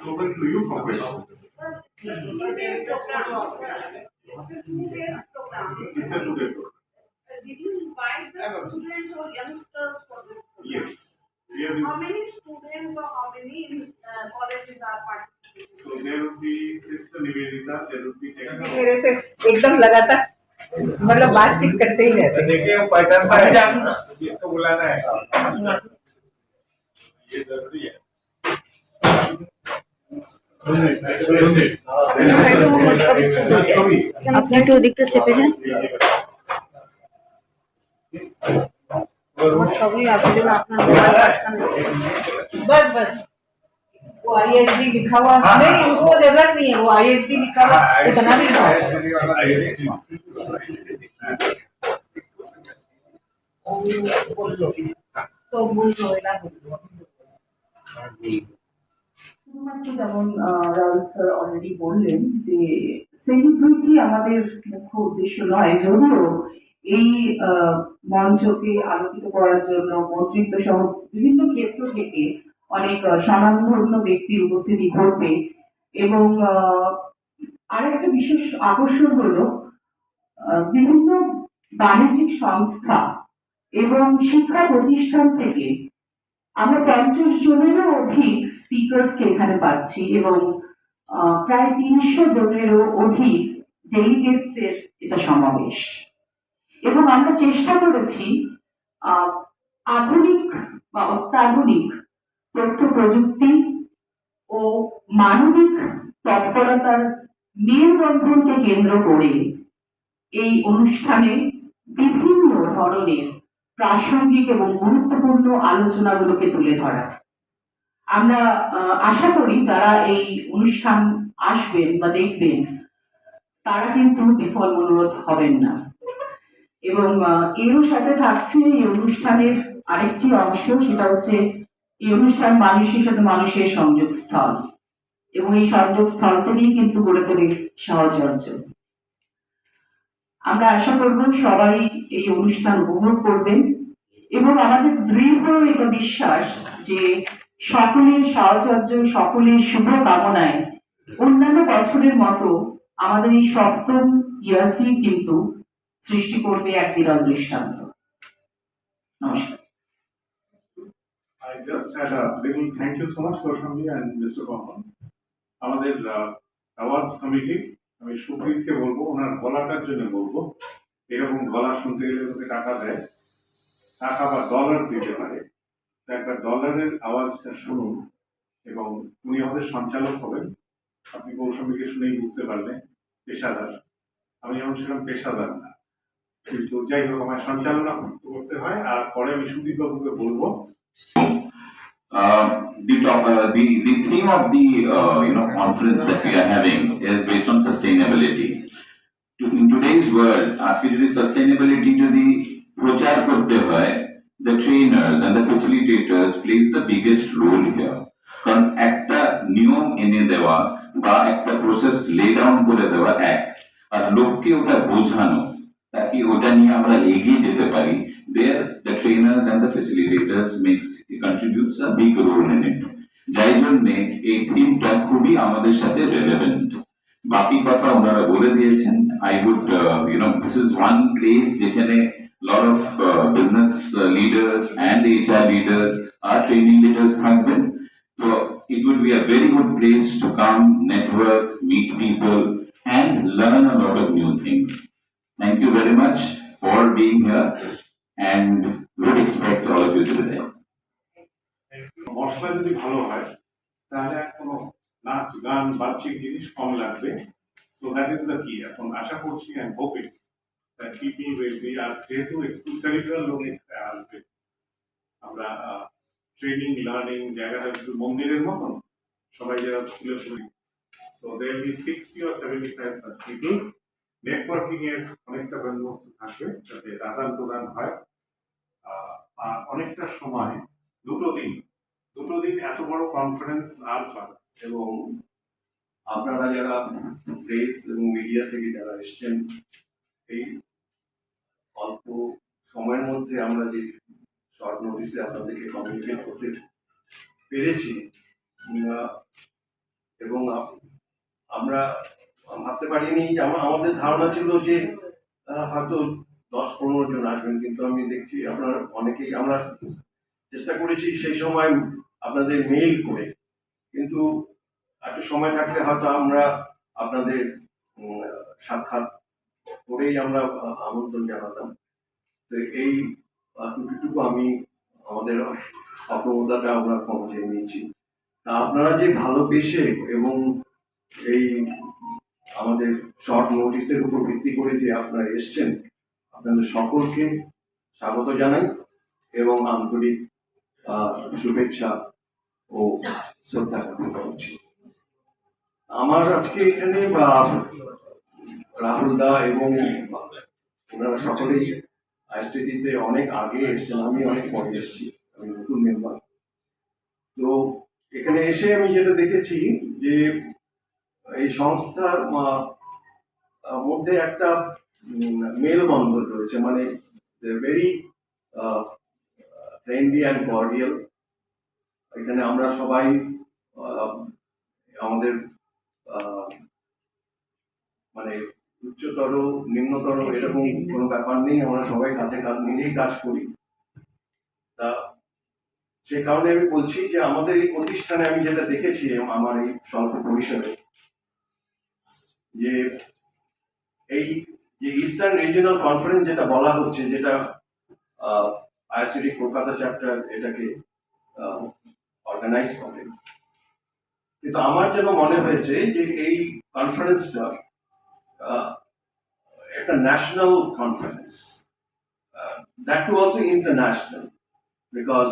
spoken to you which? It's a two-day program. Did you invite the students or youngsters for this program? Yes. We have How many students or how many uh, colleges are participating? so there will be Sister Nivedita, there will be technical. मेरे से एकदम लगातार मतलब बातचीत करते ही रहते देखिए वो पहचानता है जिसको बुलाना है ये ज़रूरी है আপনি একটু ওদিকটা চেপে যান और सभी आपके लिए अपना मोबाइल रखना बस बस वो आई एस डी लिखा हुआ नहीं नहीं उसको जरूरत नहीं है वो आई एस डी लिखा हुआ इतना भी ना हो। তো বুঝলো এটা বুঝলো শুধুমাত্র যেমন রাহুল স্যার অলরেডি বললেন যে সেলিব্রিটি আমাদের মুখ্য উদ্দেশ্য নয়, যদিও এই মঞ্চকে আলোকিত করার জন্য মন্ত্রিত্ব সহ বিভিন্ন ক্ষেত্র থেকে অনেক স্বনামধন্য ব্যক্তির উপস্থিতি ঘটবে এবং আরেকটা বিশেষ আকর্ষণ হলো বিভিন্ন বাণিজ্যিক সংস্থা এবং শিক্ষা প্রতিষ্ঠান থেকে আমরা পঞ্চাশ জনেরও অধিক স্পিকার্সকে এখানে পাচ্ছি এবং প্রায় তিনশো জনেরও অধিক ডেলিগেটস এর এটা সমাবেশ। এবং আমরা চেষ্টা করেছি আধুনিক বা অত্যাধুনিক তথ্য প্রযুক্তি ও মানবিক তৎপরতার মেলবন্ধনকে কেন্দ্র করে এই অনুষ্ঠানে বিভিন্ন ধরনের প্রাসঙ্গিক এবং গুরুত্বপূর্ণ আলোচনাগুলোকে তুলে ধরা। আমরা আশা করি যারা এই অনুষ্ঠান আসবেন বা দেখবেন, তারা কিন্তু বিফল অনুরোধ হবেন না। এবং এরও সাথে থাকছে এই অনুষ্ঠানের আরেকটি অংশ, সেটা হচ্ছে এই অনুষ্ঠান মানুষের সাথে মানুষের সংযোগ স্থল এবং এই সংযোগ স্থল থেকেই কিন্তু গড়ে তোলে সাহচর্য। আমরা আশা করব সবাই এই অনুষ্ঠান উপভোগ করবেন এবং আমাদের দৃঢ় এটা বিশ্বাস যে সকলের সাহচর্য, সকলের শুভ কামনায় অন্যান্য বছরের মতো আমাদের এই সপ্তম ইয়াসি কিন্তু সৃষ্টি করবে এক বিরল দৃষ্টান্ত নমস্কার I just had a little thank you so much, Kaushambhi and Mr. আমাদের অ্যাওয়ার্ডস কমিটি আমি সুপ্রীতকে বলব, ওনার গলাটার জন্য বলব, এরকম গলা শুনতে গেলে ওকে টাকা দেয়, টাকা বা ডলার দিতে পারে। একটা ডলারের আওয়াজটা শুনুন, এবং উনি আমাদের সঞ্চালক হবেন। আপনি কৌশম্বীকে শুনেই বুঝতে পারলেন, পেশাদার। আমি যেমন সেরকম পেশাদার না। কিন্তু যাই হোক আমার সঞ্চালনা করতে হয়, আর পরে আমি সুদীপবাবুকে বলব। the top, uh, the the theme of the uh, you know conference that we are having is based on sustainability. To, in today's world, আজকে যদি sustainability যদি প্রচার করতে হয়, the trainers and the facilitators plays the biggest role here. কারণ একটা নিয়ম এনে দেওয়া বা একটা প্রসেস লে ডাউন করে দেওয়া এক আর লোককে ওটা বোঝানো তাকে ওটা নিয়ে আমরা এগিয়ে যেতে পারি there the trainers and the facilitators makes contributes a big role in it যাই জন্যে এই থিমটা খুবই আমাদের সাথে রেলেভেন্ট বাকি কথা ওনারা বলে দিয়েছেন I would you know this is one place যেখানে lot of uh, business uh, leaders and HR leaders R training leaders থাকবেন so it would be a very good place to come network meet people and learn a lot of new things thank you very much for being here and would expect all of you to be মশলা যদি ভালো হয়, তাহলে কোনো নাচ, গান, বাহ্যিক জিনিস কম লাগবে। সো দ্যাট ইজ দ্য কি এখন আশা করছি and hoping that people will be আর যেহেতু একটু সেরিব্রাল লোক আসবে, আমরা ট্রেনিং লার্নিং জায়গাটা একটু মন্দিরের মতন, সবাই যারা স্কুলে পড়ি so there be sixty or seventy five people networking এর অনেকটা বন্দোবস্ত থাকবে, যাতে আদান প্রদান হয়। অনেকটা সময়, দুটো দিন। দুটো দিন এত বড় কনফারেন্স আর হয় এবং আপনারা যারা প্রেস এবং মিডিয়া থেকে যারা এসছেন, এই অল্প সময়ের মধ্যে আমরা যে শর্ট নোটিসে আপনাদেরকে কমিউনিকেট করতে পেরেছি এবং আমরা ভাবতে পারিনি যে আমাদের ধারণা ছিল যে হয়তো দশ পনেরো জন আসবেন, কিন্তু আমি দেখছি আপনার অনেকেই, আমরা চেষ্টা করেছি সেই সময় আপনাদের মেইল করে, কিন্তু একটু সময় থাকলে হয়তো আমরা আপনাদের সাক্ষাৎ করেই আমরা আমন্ত্রণ জানাতাম। তো এই ত্রুটিটুকু আমি আমাদের অপ্রমতাটা আমরা পৌঁছে নিয়েছি তা আপনারা যে ভালোবেসে এবং এই আমাদের শর্ট নোটিসের উপর ভিত্তি করে যে আপনারা এসছেন আপনাদের সকলকে স্বাগত জানাই এবং আন্তরিক শুভেচ্ছা ও শ্রদ্ধা জ্ঞাপন করছি। আমার আজকে এখানে রাহুল দা এবং ওনারা সকলেই আইএসটিতে অনেক আগে এসেছেন, আমি অনেক পরে এসেছি, আমি নতুন মেম্বার তো এখানে এসে আমি যেটা দেখেছি যে এই সংস্থার মধ্যে একটা মেলবন্ধন রয়েছে মানে ভেরি ফ্রেন্ডলি অ্যান্ড কর্ডিয়াল এখানে আমরা সবাই আহ, আমাদের আহ, মানে উচ্চতর নিম্নতর এরকম কোনো ব্যাপার নেই আমরা সবাই কাঁধে কাঁধ কাজ করি। তা সে কারণে আমি বলছি যে আমাদের এই প্রতিষ্ঠানে আমি যেটা দেখেছি আমার এই স্বল্প পরিসরে যে এই যে ইস্টার্ন রিজিনাল কনফারেন্স যেটা বলা হচ্ছে যেটা আইসিডি কলকাতা চ্যাপ্টার এটাকে অর্গানাইজ করে। কিন্তু আমার যেন মনে হয়েছে যে এই কনফারেন্সটা একটা national conference that too also international because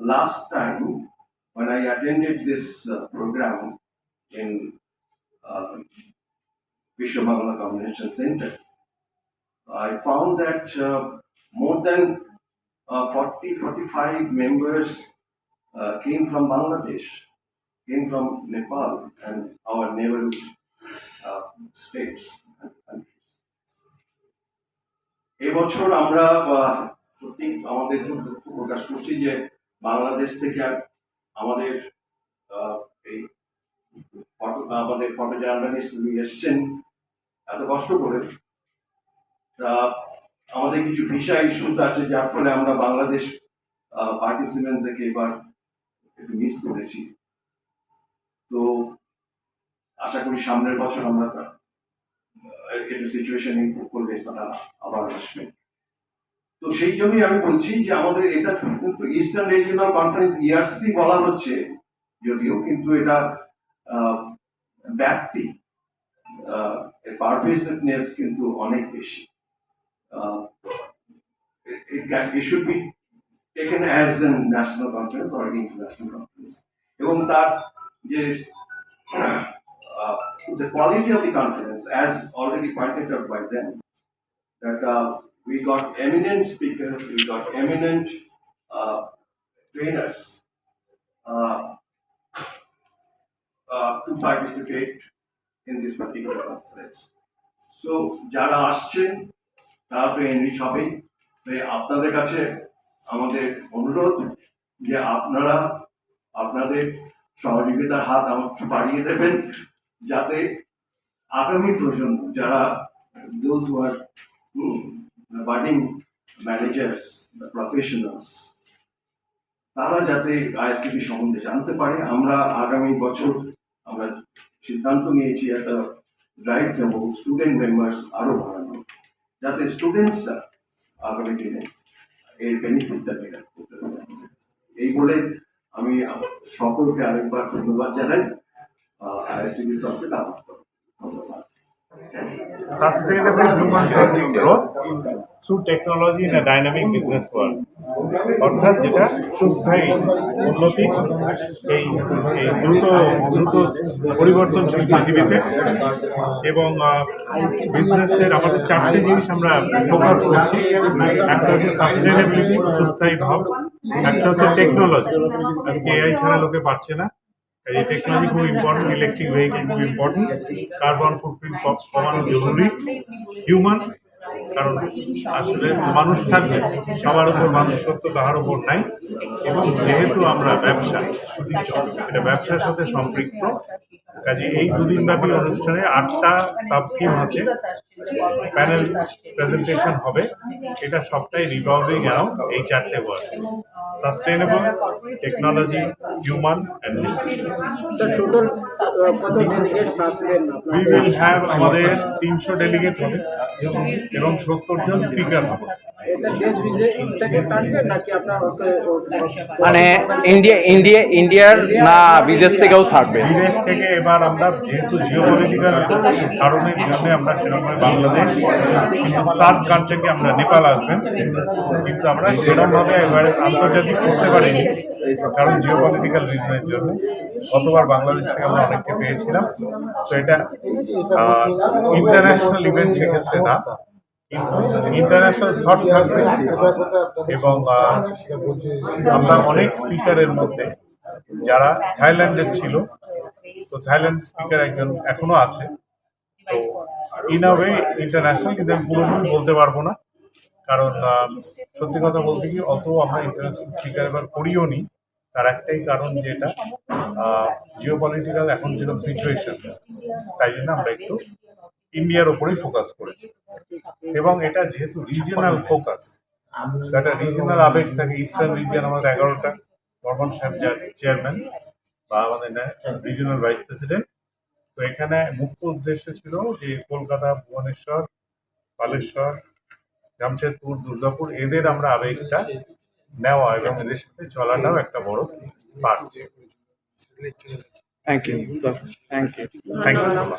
last time when I attended this uh, program in uh, Vishwabangla Convention Center, I found that uh, more than uh, 40 45 members uh, came from Bangladesh, came from Nepal and our neighborhood uh, states and countries. এবছর আমরা আহ, সত্যি আমাদের খুব দুঃখ প্রকাশ করছি যে বাংলাদেশ থেকে আর- আমাদের আহ, এই ফটো আমাদের ফটো জার্নালিস্ট উনি এসছেন এত কষ্ট করে। তা আমাদের কিছু ভিসা ইস্যুস আছে যার ফলে আমরা বাংলাদেশ পার্টিসিপেন্ট থেকে এবার একটু মিস করেছি। তো আশা করি সামনের বছর আমরা তা একটু সিচুয়েশন ইমপ্রুভ করলে তারা আবার আসবে। তো সেই জন্যই আমি বলছি যে আমাদের এটা কিন্তু ইস্টার্ন রিজিওনাল কনফারেন্স ইআরসি বলা হচ্ছে যদিও কিন্তু এটা আহ, ব্যাপ্তি পারভেসিভনেস কিন্তু অনেক বেশি it should be taken as a national conference or international conference এবং তার যে uh, the quality of the conference as already pointed out by them that uh, we got eminent speakers, we got eminent uh, trainers uh, uh, to participate in this particular conference. So, যারা আসছেন তারা তো enrich হবেই তাই আপনাদের কাছে আমাদের অনুরোধ যে আপনারা আপনাদের সহযোগিতার হাত আমার বাড়িয়ে দেবেন যাতে আগামী প্রজন্ম যারা hmm, the budding managers, the professionals, তারা যাতে আইএসটিপি সম্বন্ধে জানতে পারে আমরা আগামী বছর আমরা সিদ্ধান্ত নিয়েছি একটা ড্রাইভ নেব স্টুডেন্ট মেম্বার্স আরও বাড়ানো, যাতে স্টুডেন্টসরা আগামী দিনে এর বেনিফিটটা করতে পারে। এই বলে আমি সকলকে আরেকবার ধন্যবাদ জানাই। আইএসটিভির তরফে আমার তরফে। ধন্যবাদ। Sustainable human centric growth through technology in a dynamic business world. অর্থাৎ যেটা সুস্থায়ী উন্নতি, এই এই দ্রুত দ্রুত পরিবর্তনশীল পৃথিবীতে এবং বিজনেসের আমাদের চারটে জিনিস আমরা ফোকাস করছি। একটা হচ্ছে সাস্টেনেবিলিটি সুস্থায়ী ভাব। একটা হচ্ছে টেকনোলজি আজকে এআই ছাড়া লোকে পারছে না। এই টেকনোলজি খুব ইম্পর্টেন্ট ইলেকট্রিক ভেহিকেল খুব ইম্পর্টেন্ট কার্বন ফুটপ্রিন্ট কমানো জরুরি হিউম্যান কারণ আসলে মানুষ থাকবে, সবার উপর মানুষ সত্য কাহার উপর নাই, এবং যেহেতু আমরা ব্যবসা এটা ব্যবসার সাথে সম্পৃক্ত কাজে এই দুদিন ব্যাপী অনুষ্ঠানে আটটা সাব থিম আছে। প্যানেল প্রেজেন্টেশন হবে। এটা সবটাই রিভলভিং অ্যারাউন্ড এই চারটে word sustainable technology human and we will have আমাদের তিনশো ডেলিগেট হবে এবং সত্তর জন স্পিকার হবে। মানে ইন্ডিয়া ইন্ডিয়া ইন্ডিয়ার না বিদেশ থেকেও থাকবে? বিদেশ থেকে এবার আমরা যেহেতু জিওপলিটিক্যাল কারণের জন্য আমরা সেরকম বাংলাদেশ সাত কান্ট্রিকে আমরা নেপাল আসবেন। কিন্তু আমরা সেরকমভাবে এবার আন্তর্জাতিক করতে পারিনি কারণ জিওপলিটিক্যাল রিজনের জন্য। গতবার বাংলাদেশ থেকে আমরা অনেককে পেয়েছিলাম। তো এটা ইন্টারন্যাশনাল ইভেন্ট সেক্ষেত্রে না কিন্তু ইন্টারন্যাশনাল থট থাকবে এবং আমরা অনেক স্পিকারের মধ্যে যারা থাইল্যান্ডের ছিল, তো থাইল্যান্ড স্পিকার একজন এখনও আছে। তো ইন আ ওয়ে ইন্টারন্যাশনাল কিন্তু আমি পুরোপুরি বলতে পারব না। কারণ সত্যি কথা বলতে কি অত আমরা ইন্টারন্যাশনাল স্পিকার এবার করিও নি। তার একটাই কারণ যেটা জিও পলিটিক্যাল এখন যেরকম সিচুয়েশন তাই জন্য আমরা একটু ইন্ডিয়ার ওপরেই ফোকাস করেছে। এবং এটা যেহেতু রিজিওনাল ফোকাস একটা রিজিওনাল আবেগ থাকে ইস্টার্ন রিজিয়ন আমাদের এগারোটা বর্মন সাহেব যার চেয়ারম্যান বা আমাদের রিজিওনাল ভাইস প্রেসিডেন্ট তো এখানে মুখ্য উদ্দেশ্য ছিল যে কলকাতা ভুবনেশ্বর বালেশ্বর জামশেদপুর দুর্গাপুর এদের আমরা আবেগটা নেওয়া এবং এদের সাথে চলাটাও একটা বড় part thank you thank you thank you